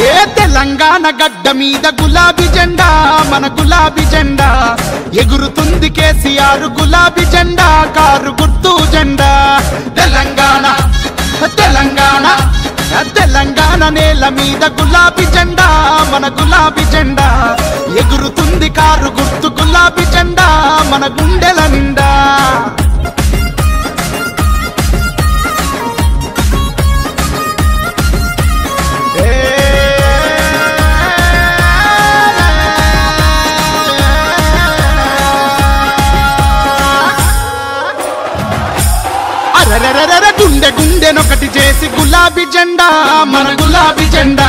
ఏ తెలంగాణ గడ్డ మీద గులాబీ జెండా? మన గులాబీ జెండా. ఎగురుతుంది కేసీఆర్ గులాబీ జెండా కారు గుర్తు జెండా. తెలంగాణ తెలంగాణ తెలంగాణ నేల మీద గులాబీ జెండా మన గులాబీ జెండా. ఎగురుతుంది కారు గుర్తు గులాబీ జెండా మన గుండెల నిండా. గుండెనొకటి చేసి గులాబీ జెండా మన గులాబీ జెండా.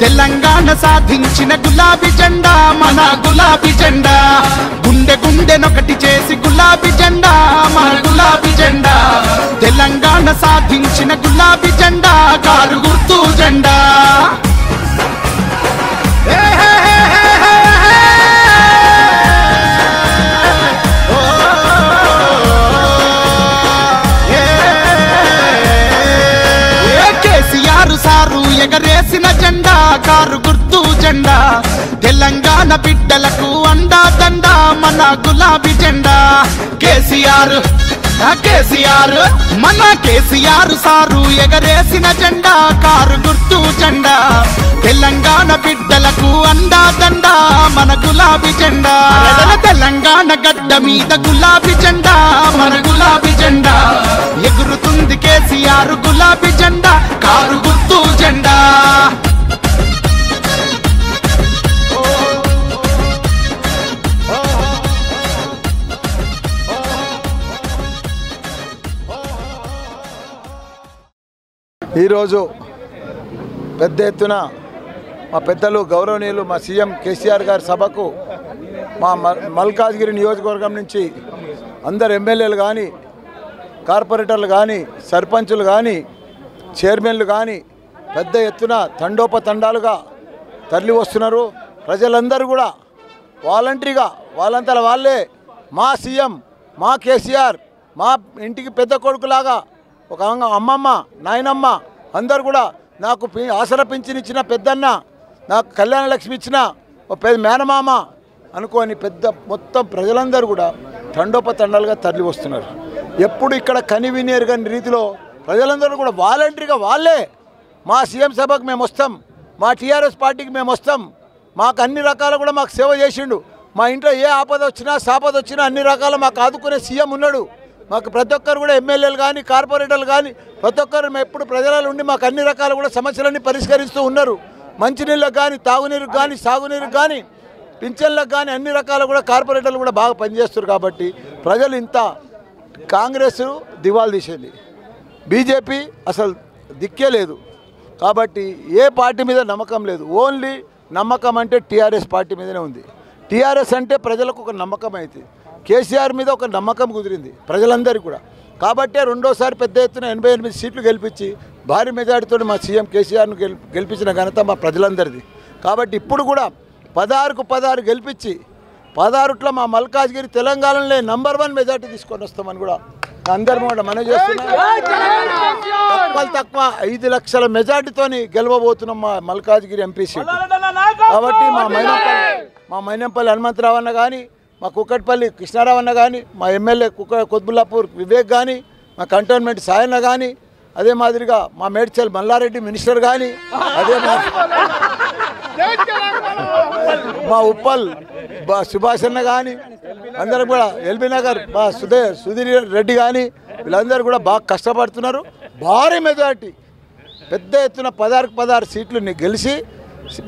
తెలంగాణ సాధించిన గులాబీ జెండా మన గులాబీ జెండా. గుండె గుండెనొకటి చేసి గులాబీ జెండా మన గులాబీ జెండా. తెలంగాణ సాధించిన గులాబీ జెండా కారు గుర్తు జెండా. బిడ్డలకు అండా దండా మన గులాబీ జెండా. కేసీఆర్ కేసీఆర్ మన కేసీఆర్ సారు ఎగరేసిన జెండా కారు గుర్తు జెండా. తెలంగాణ బిడ్డలకు అండా దండా మన గులాబీ జెండా. తెలంగాణ గడ్డ మీద గులాబీ జెండా మన గులాబీ జెండా. ఈరోజు పెద్ద ఎత్తున మా పెద్దలు గౌరవనీయులు మా సీఎం కేసీఆర్ గారి సభకు మా మల్కాజ్గిరి నియోజకవర్గం నుంచి అందరు ఎమ్మెల్యేలు కానీ కార్పొరేటర్లు కానీ సర్పంచులు కానీ చైర్మన్లు కానీ పెద్ద ఎత్తున తండోపతండాలుగా తరలి వస్తున్నారు. ప్రజలందరూ కూడా వాలంటరీగా వాళ్ళంతల వాళ్ళే మా సీఎం మా కేసీఆర్ మా ఇంటికి పెద్ద కొడుకులాగా ఒక అమ్మమ్మ నాయనమ్మ అందరు కూడా నాకు ఆసర పింఛనిచ్చిన పెద్దన్న నాకు కళ్యాణ లక్ష్మి ఇచ్చిన ఒక పెద్ద మేనమామ అనుకోని పెద్ద మొత్తం ప్రజలందరూ కూడా తండోపతండాలుగా తరలి వస్తున్నారు. ఎప్పుడు ఇక్కడ కని రీతిలో ప్రజలందరూ కూడా వాలంటరీగా వాళ్ళే. మా సీఎం సభకు మేము వస్తాం మా టీఆర్ఎస్ పార్టీకి మేము వస్తాం. మాకు అన్ని రకాలు కూడా మాకు సేవ చేసిండు. మా ఇంట్లో ఏ ఆపద వచ్చినా సాపద వచ్చినా అన్ని రకాల మాకు ఆదుకునే సీఎం ఉన్నాడు. మాకు ప్రతి ఒక్కరు కూడా ఎమ్మెల్యేలు కానీ కార్పొరేటర్లు కానీ ప్రతి ఒక్కరు మేము ఎప్పుడు ప్రజలలో ఉండి మాకు అన్ని రకాల కూడా సమస్యలన్నీ పరిష్కరిస్తూ ఉన్నారు. మంచినీళ్ళకు కానీ తాగునీరుకు కానీ సాగునీరుకు కానీ పింఛన్లకు కానీ అన్ని రకాల కూడా కార్పొరేటర్లు కూడా బాగా పనిచేస్తారు కాబట్టి ప్రజలు ఇంత కాంగ్రెస్ దివాలు తీసింది. బీజేపీ అసలు దిక్కే లేదు. కాబట్టి ఏ పార్టీ మీద నమ్మకం లేదు. ఓన్లీ నమ్మకం అంటే టీఆర్ఎస్ పార్టీ మీదనే ఉంది. టీఆర్ఎస్ అంటే ప్రజలకు ఒక నమ్మకం అయితే. కేసీఆర్ మీద ఒక నమ్మకం కుదిరింది ప్రజలందరికీ కూడా. కాబట్టే రెండోసారి పెద్ద ఎత్తున ఎనభై ఎనిమిది సీట్లు గెలిపించి భారీ మెజార్టీతో మా సీఎం కేసీఆర్ను గెలి గెలిపించిన ఘనత మా ప్రజలందరిది. కాబట్టి ఇప్పుడు కూడా పదహారుకు పదహారు గెలిపించి పదహారుట్లో మా మల్కాజ్గిరి తెలంగాణలో నంబర్ వన్ మెజార్టీ తీసుకొని వస్తామని కూడా అందరం కూడా మనం చేస్తున్నాం. తక్కువ తక్కువ ఐదు లక్షల మెజార్టీతోని గెలవబోతున్నాం మా మల్కాజ్గిరి ఎంపీ సీట్. కాబట్టి మా మైనంపల్లి మా మైనంపల్లి హనుమంతరావు అన్న కానీ మా కుక్కట్పల్లి కృష్ణారావు అన్న కానీ మా ఎమ్మెల్యే కుక్క కొత్బుల్లాపూర్ వివేక్ కానీ మా కంటోన్మెంట్ సాయన్న కానీ అదే మాదిరిగా మా మేడ్చల్ మల్లారెడ్డి మినిస్టర్ కానీ అదే మా మా ఉప్పల్ బా సుభాష్ అన్న కానీ అందరు కూడా ఎల్బీ నగర్ మా సుధే సుధీర్ రెడ్డి కానీ వీళ్ళందరూ కూడా బాగా కష్టపడుతున్నారు. భారీ మెజార్టీ. పెద్ద ఎత్తున పదహారు పదహారు సీట్లు గెలిచి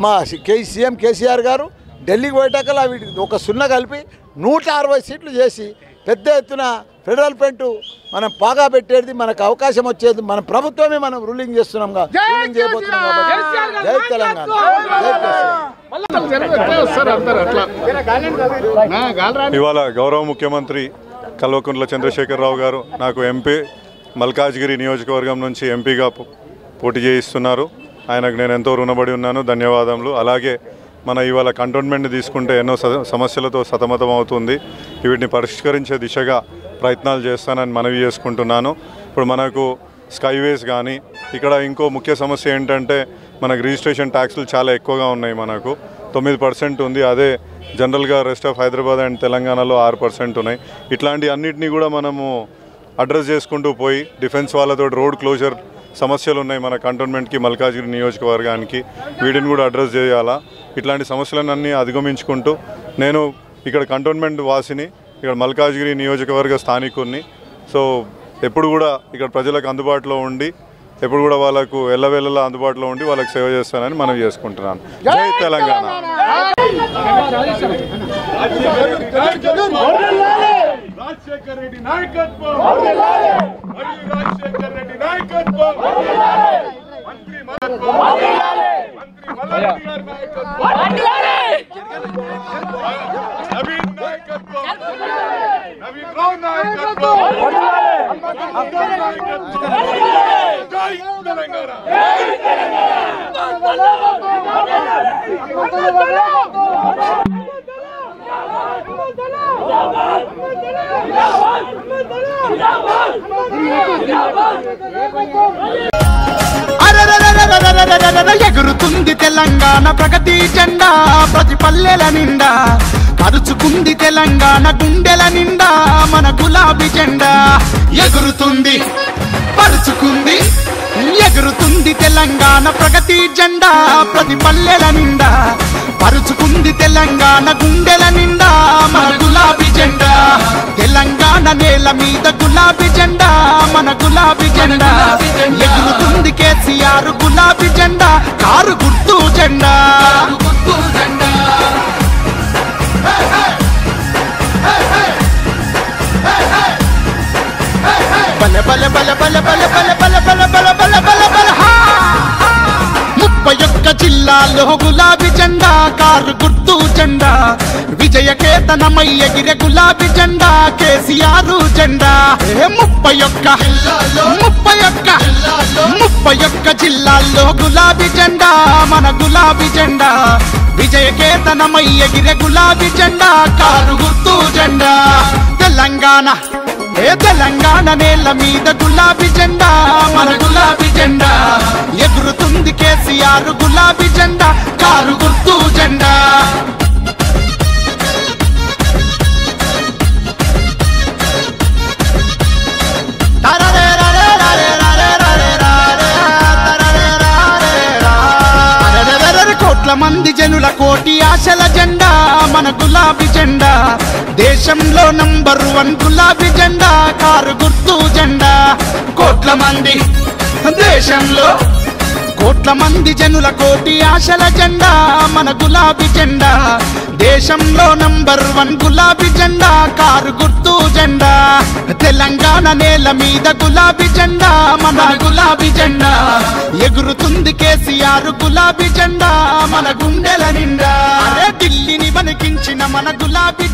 మా కే సీఎం కేసీఆర్ గారు ఢిల్లీకి పోయేటాకలా వీటి ఒక సున్నా కలిపి నూట అరవై సీట్లు చేసి పెద్ద ఎత్తున ఫెడరల్ పెంటు మనం పాగా పెట్టేది మనకు అవకాశం వచ్చేది మన ప్రభుత్వమే మనం రూలింగ్ చేస్తున్నాం రూలింగ్ చేయబోతున్నాం జై తెలంగాణ. ఇవాళ గౌరవ ముఖ్యమంత్రి కల్వకుంట్ల చంద్రశేఖరరావు గారు నాకు ఎంపీ మల్కాజ్గిరి నియోజకవర్గం నుంచి ఎంపీగా పోటీ చేయిస్తున్నారు. ఆయనకు నేను ఎంతో రుణపడి ఉన్నాను. ధన్యవాదములు. అలాగే మన ఇవాళ కంటోన్మెంట్ తీసుకుంటే ఎన్నో సమస్యలతో సతమతం అవుతుంది వీటిని పరిష్కరించే దిశగా ప్రయత్నాలు చేస్తానని మనవి చేసుకుంటున్నాను. ఇప్పుడు మనకు స్కైవేస్ కానీ ఇక్కడ ఇంకో ముఖ్య సమస్య ఏంటంటే మనకు రిజిస్ట్రేషన్ ట్యాక్స్లు చాలా ఎక్కువగా ఉన్నాయి మనకు. తొమ్మిది పర్సెంట్ ఉంది. అదే జనరల్గా రెస్ట్ ఆఫ్ హైదరాబాద్ అండ్ తెలంగాణలో ఆరు పర్సెంట్ ఉన్నాయి. ఇట్లాంటి అన్నిటినీ కూడా మనము అడ్రస్ చేసుకుంటూ పోయి డిఫెన్స్ వాళ్ళతో రోడ్ క్లోజర్ సమస్యలు ఉన్నాయి మన కంటోన్మెంట్కి మల్కాజ్గిరి నియోజకవర్గానికి. వీటిని కూడా అడ్రస్ చేయాలా? ఇట్లాంటి సమస్యలన్నీ అధిగమించుకుంటూ నేను ఇక్కడ కంటోన్మెంట్ వాసిని ఇక్కడ మల్కాజ్గిరి నియోజకవర్గ స్థానికుడిని సో ఎప్పుడు కూడా ఇక్కడ ప్రజలకు అందుబాటులో ఉండి ఎప్పుడు కూడా వాళ్ళకు ఎల్లవేళలా అందుబాటులో ఉండి వాళ్ళకి సేవ చేస్తానని మనం చేసుకుంటున్నాను. జై తెలంగాణ. రాజశేఖర్ రెడ్డి నాయకత్వం మరియు రాజశేఖర్ రెడ్డి నాయకత్వం మంత్రి మంత్రి మల్లారెడ్డి గారి నాయకత్వం నవీన్ నాయకత్వం నవీన్ రావు నాయకత్వం నాయకత్వం జై తెలంగాణ తెలంగాణ ఎగురుతుంది తెలంగాణ ప్రగతి జెండా ప్రతి పల్లెల నిండా పరుచుకుంది తెలంగాణ గుండెల నిండా మన గులాబీ జెండా ఎగురుతుంది పరుచుకుంది ఎగురుతుంది తెలంగాణ ప్రగతి జెండా ప్రతి పల్లెల నిండా పరుచుకుంది తెలంగాణ గుండెల నిండా మన గులాబీ జెండా నేల మీద గులాబీ జెండా మన గులాబీ జెండా ఎగురుతుంది కేసీఆర్ గులాబీ జెండా కారు గుర్తు జెండా బల బల బల బల బల బల బల బల బల బల బల బల! ముప్పై ఒక్క జిల్లాలో గులాబీ జెండా కారు గుర్తు జెండా విజయ కేతనమై ఎగిరే గులాబీ జెండా కేసీఆర్ జెండా. ముప్పై ఒక్క ముప్పై ఒక్క ముప్పై ఒక్క జిల్లాల్లో గులాబీ జెండా మన గులాబీ జెండా. విజయ కేతనమై ఎగిరే గులాబీ జెండా కారు గుర్తు జెండా. తెలంగాణ ఏ తెలంగాణ నేల మీద గులాబీ జెండా మన గులాబీ కేసీఆర్ గులాబీ జెండా కారు గుర్తు జెండా. కోట్ల మంది జనుల కోటి ఆశల జెండా మన గులాబీ జెండా దేశంలో నంబర్ వన్ గులాబీ జెండా కారు గుర్తు జెండా. కోట్ల మంది దేశంలో కోట్ల మంది జనుల కోటి ఆశల జెండా మన గులాబీ జెండా. దేశంలో నంబర్ వన్ గులాబీ జెండా కారు గుర్తు జెండా. తెలంగాణ నేల మీద గులాబీ జెండా మన గులాబీ జెండా. ఎగురుతుంది కేసీఆర్ గులాబీ జెండా మన గుండెల నిండా. ఢిల్లీని వణికించిన మన మన గులాబీ